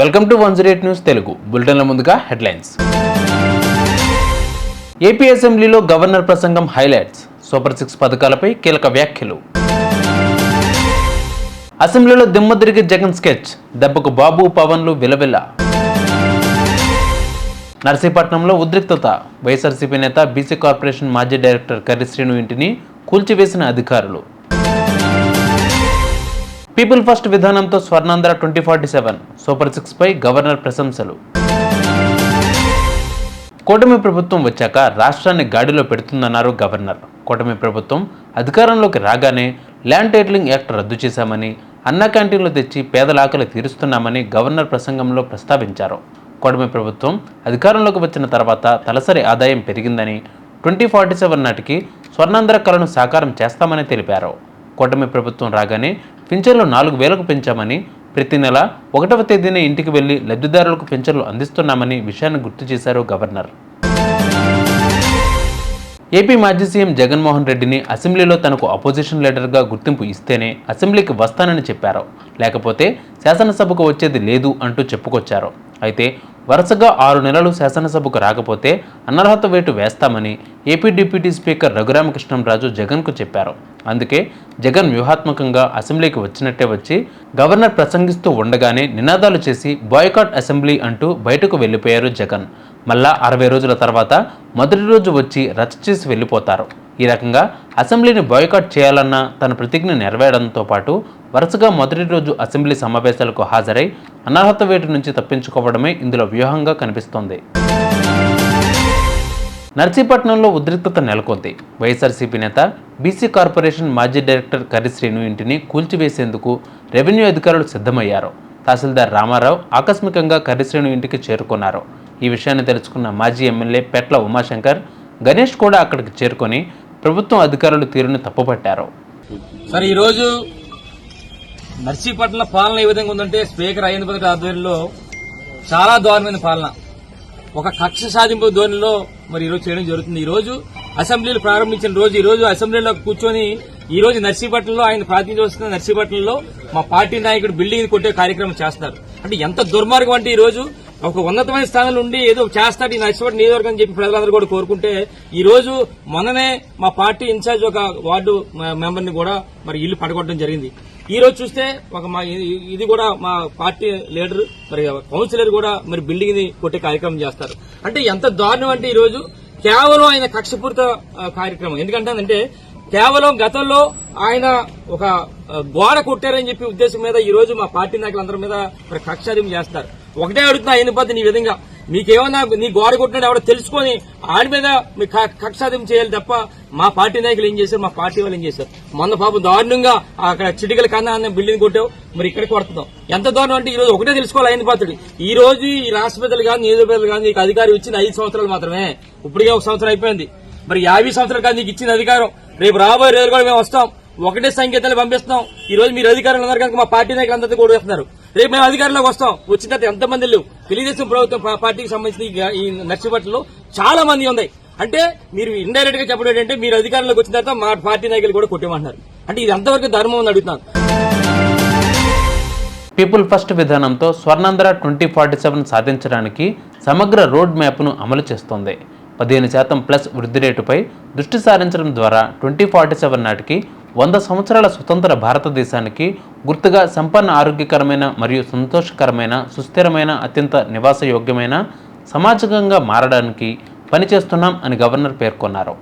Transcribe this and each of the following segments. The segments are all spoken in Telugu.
Welcome to one zero eight news Telugu. బులెటిన్ల ముందుగా హెడ్లైన్స్. ఏపీ అసెంబ్లీలో గవర్నర్ ప్రసంగం హైలైట్స్. సూపర్ సిక్స్ పథకాలపై కీలక వ్యాఖ్యలు. అసెంబ్లీలో దిమ్మదిరిగి జగన్ స్కెచ్. దెబ్బకు బాబు పవన్లు విలవిల్ల నర్సీపట్నంలో ఉద్రిక్తత. వైఎస్ఆర్సీపీ నేత బీసీ కార్పొరేషన్ మాజీ డైరెక్టర్ కర్రి శ్రీను ఇంటిని కూల్చివేసిన అధికారులు. పీపుల్ ఫస్ట్ విధానంతో Swarnandhra twenty forty seven super six పై గవర్నర్ ప్రశంసలు. కూటమి ప్రభుత్వం వచ్చాక రాష్ట్రాన్ని గాడిలో పెడుతుందన్నారు గవర్నర్. కూటమి ప్రభుత్వం అధికారంలోకి రాగానే ల్యాండ్ టైటిలింగ్ యాక్ట్ రద్దు చేశామని అన్న క్యాంటీన్లు తెచ్చి పేదల ఆకలి తీరుస్తున్నామని గవర్నర్ ప్రసంగంలో ప్రస్తావించారు. కూటమి ప్రభుత్వం అధికారంలోకి వచ్చిన తర్వాత తలసరి ఆదాయం పెరిగిందని ట్వంటీ ఫార్టీ సెవెన్ నాటికి స్వర్ణాంధ్ర కళను సాకారం చేస్తామని తెలిపారు. కూటమి ప్రభుత్వం రాగానే పింఛన్లు నాలుగు వేలకు పెంచామని ప్రతి నెల ఒకటవ తేదీన ఇంటికి వెళ్ళి లబ్ధిదారులకు పింఛన్లు అందిస్తున్నామని విషయాన్ని గుర్తు చేశారు గవర్నర్. ఏపీ మాజీ సీఎం జగన్మోహన్ రెడ్డిని అసెంబ్లీలో తనకు అపోజిషన్ లీడర్గా గుర్తింపు ఇస్తేనే అసెంబ్లీకి వస్తానని చెప్పారు. లేకపోతే శాసనసభకు వచ్చేది లేదు అంటూ చెప్పుకొచ్చారు. అయితే వరుసగా ఆరు నెలలు శాసనసభకు రాకపోతే అనర్హత వేటు వేస్తామని ఏపీ డిప్యూటీ స్పీకర్ రఘురామకృష్ణంరాజు జగన్కు చెప్పారు. అందుకే జగన్ వ్యూహాత్మకంగా అసెంబ్లీకి వచ్చినట్టే వచ్చి గవర్నర్ ప్రసంగిస్తూ ఉండగానే నినాదాలు చేసి బాయ్కాట్ అసెంబ్లీ అంటూ బయటకు వెళ్ళిపోయారు జగన్. మళ్ళా అరవై రోజుల తర్వాత మొదటి రోజు వచ్చి రచ్చ చేసి వెళ్ళిపోతారు. ఈ రకంగా అసెంబ్లీని బాయ్కాట్ చేయాలన్న తన ప్రతిజ్ఞ నెరవేరడంతో పాటు వరుసగా మొదటి రోజు అసెంబ్లీ సమావేశాలకు హాజరై అనర్హత వేటు నుంచి తప్పించుకోవడమే ఇందులో వ్యూహంగా కనిపిస్తోంది. నర్సీపట్నంలో ఉద్రిక్తత నెలకొంది. వైఎస్ఆర్సీపీ నేత బీసీ కార్పొరేషన్ మాజీ డైరెక్టర్ కరిశ్రీను ఇంటిని కూల్చివేసేందుకు రెవెన్యూ అధికారులు సిద్ధమయ్యారు. తహసీల్దార్ రామారావు ఆకస్మికంగా కరిశ్రీను ఇంటికి చేరుకున్నారు. ఈ విషయాన్ని తెలుసుకున్న మాజీ ఎమ్మెల్యే పెట్ల ఉమాశంకర్ గణేష్ కూడా అక్కడికి చేరుకొని ప్రభుత్వం అధికారులు తీరును తప్పుపట్టారు. సార్ ఈరోజు నర్సీపట్నం పాలన ఏ విధంగా ఉందంటే స్పీకర్ అయ్యేంద్ర ఆధ్వర్యంలో చాలా దారుణమైన పాలన. ఒక కక్ష సాధింపు ధోరణిలో మరి ఈరోజు చేయడం జరుగుతుంది. ఈ రోజు అసెంబ్లీలు ప్రారంభించిన రోజు ఈ రోజు అసెంబ్లీలో కూర్చొని ఈ రోజు నర్సీపట్నంలో ఆయన ప్రాతినిధ్యం వస్తున్న నర్సీపట్నంలో మా పార్టీ నాయకుడు బిల్డింగ్ కొట్టే కార్యక్రమం చేస్తారు అంటే ఎంత దుర్మార్గం అంటే ఈ రోజు ఒక ఉన్నతమైన స్థానంలో ఉండి ఏదో చేస్తాడు ఈ నర్సీపట్నం నియోజకవర్గం అని చెప్పి ప్రజలందరూ కూడా కోరుకుంటే ఈ రోజు మొన్ననే మా పార్టీ ఇన్ఛార్జ్ ఒక వార్డు మెంబర్ని కూడా మరి ఇల్లు పడగొట్టడం జరిగింది. ఈ రోజు చూస్తే ఒక మా ఇది- కూడా మా పార్టీ లీడర్ మరి కౌన్సిలర్ కూడా మరి బిల్డింగ్ని కొట్టే కార్యక్రమం చేస్తారు. అంటే ఎంత దారుణం అంటే ఈ రోజు కేవలం ఆయన కక్షపూరిత కార్యక్రమం. ఎందుకంటే అంటే కేవలం గతంలో ఆయన ఒక గోడ కొట్టారని చెప్పి ఉద్దేశం మీద ఈ రోజు మా పార్టీ నాయకులందరి మీద మరి చేస్తారు. ఒకటే అడుగుతున్నా ఆయన పద్ధతి ఈ విధంగా. మీకేమన్నా నీ గోడ కొట్టినాడు ఎవడో తెలుసుకొని ఆడి మీద మీ కక్షాధిపం చేయాలి తప్ప మా పార్టీ నాయకులు ఏం చేశారు? మా పార్టీ వాళ్ళు ఏం చేశారు? మొన్న పాపం దారుణంగా అక్కడ చిటికల కన్నా అన్న బిల్డింగ్ కొట్టావు. మరి ఇక్కడ కొడుతున్నాం ఎంత దారుణం అంటే ఈ రోజు ఒకటే తెలుసుకోవాలి ఆయన పాత్రుడు. ఈ రోజు ఈ రాష్ట్ర కానీ నియోజకవర్గాలు కానీ నీకు అధికారం ఇచ్చిన ఐదు సంవత్సరాలు మాత్రమే. ఇప్పటికే ఒక సంవత్సరం అయిపోయింది. మరి యాభై సంవత్సరాలు కానీ నీకు ఇచ్చిన అధికారం. రేపు రాబోయే రోజు కూడా మేము వస్తాం. ఒకటే సంకేతాలు పంపిస్తున్నాం. ఈ రోజు మీరు అధికారులు ఉన్నారు కనుక మా పార్టీ నాయకులు అందరితో కూడా వస్తున్నారు. రేపు మేము అధికారంలోకి వస్తాం. వచ్చిన తర్వాత ఎంతమంది లేవు తెలుగుదేశం ప్రభుత్వం పార్టీకి సంబంధించిన ఈ- నర్సిపట్లలో చాలా మంది ఉన్నాయి. అంటే మీరు ఇండైరెక్ట్గా చెప్పడం ఏంటంటే మీరు అధికారంలోకి వచ్చిన తర్వాత మా పార్టీ నాయకులు కూడా కొట్టేమంటున్నారు అంటే ఇది ఎంతవరకు ధర్మం అని అడుగుతున్నాను. పీపుల్ ఫస్ట్ విధానంతో స్వర్ణాంధ్ర ట్వంటీ ఫార్టీ సెవెన్ సాధించడానికి సమగ్ర రోడ్ మ్యాప్ను అమలు చేస్తోంది. పదిహేను శాతం ప్లస్ వృద్ధి రేటుపై దృష్టి సారించడం ద్వారా ట్వంటీ ఫార్టీ సెవెన్ నాటికి వంద సంవత్సరాల స్వతంత్ర భారతదేశానికి గుర్తుగా సంపన్న ఆరోగ్యకరమైన మరియు సంతోషకరమైన సుస్థిరమైన అత్యంత నివాసయోగ్యమైన సమాజకంగా మారడానికి పనిచేస్తున్నాం అని గవర్నర్ పేర్కొన్నారు.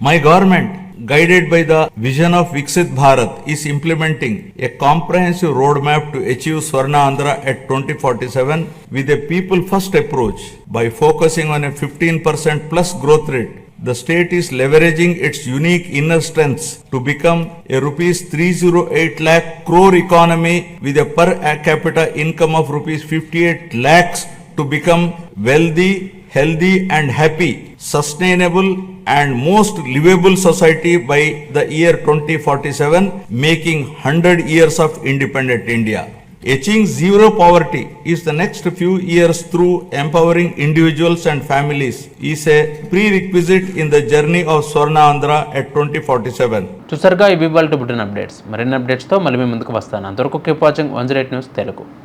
My government guided by the vision of Viksit Bharat is implementing a comprehensive road map to achieve Swarna Andhra at twenty forty seven with a people first approach by focusing on a fifteen percent plus growth rate The state is leveraging its unique inner strengths to become a rupees 308 lakh crore economy with a per capita income of rupees 58 lakhs to become wealthy, healthy and happy, sustainable and most livable society by the year 2047, making 100 years of independent India. Achieving zero poverty is the next few years through empowering individuals and families is a prerequisite in the journey of Swarna Andhra at 2047. చూసారుగా ఇవి వాళ్ళ బుట్టిన అప్డేట్స్ మరిన్ని అప్డేట్స్తో మళ్ళీ మీ ముందుకు వస్తాను అంతవరకు keep watching one zero eight news Telugu